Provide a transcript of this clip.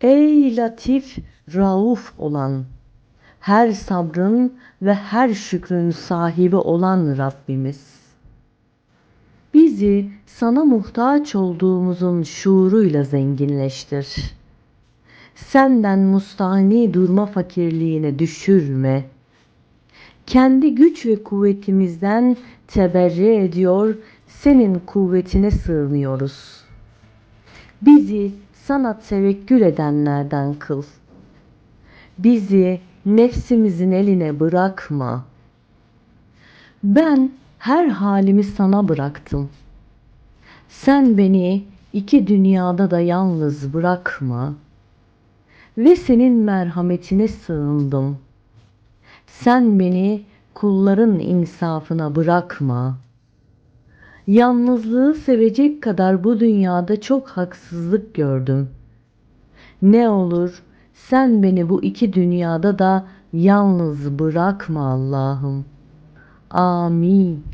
Ey latif, rauf olan, her sabrın ve her şükrün sahibi olan Rabbimiz. Bizi sana muhtaç olduğumuzun şuuruyla zenginleştir. Senden mustani durma fakirliğine düşürme. Kendi güç ve kuvvetimizden teberri ediyor, senin kuvvetine sığınıyoruz. Bizi sana tevekkül edenlerden kıl. Bizi nefsimizin eline bırakma. Ben her halimi sana bıraktım. Sen beni iki dünyada da yalnız bırakma. Ve senin merhametine sığındım. Sen beni kulların insafına bırakma. Yalnızlığı sevecek kadar bu dünyada çok haksızlık gördüm. Ne olur sen beni bu iki dünyada da yalnız bırakma Allah'ım. Amin.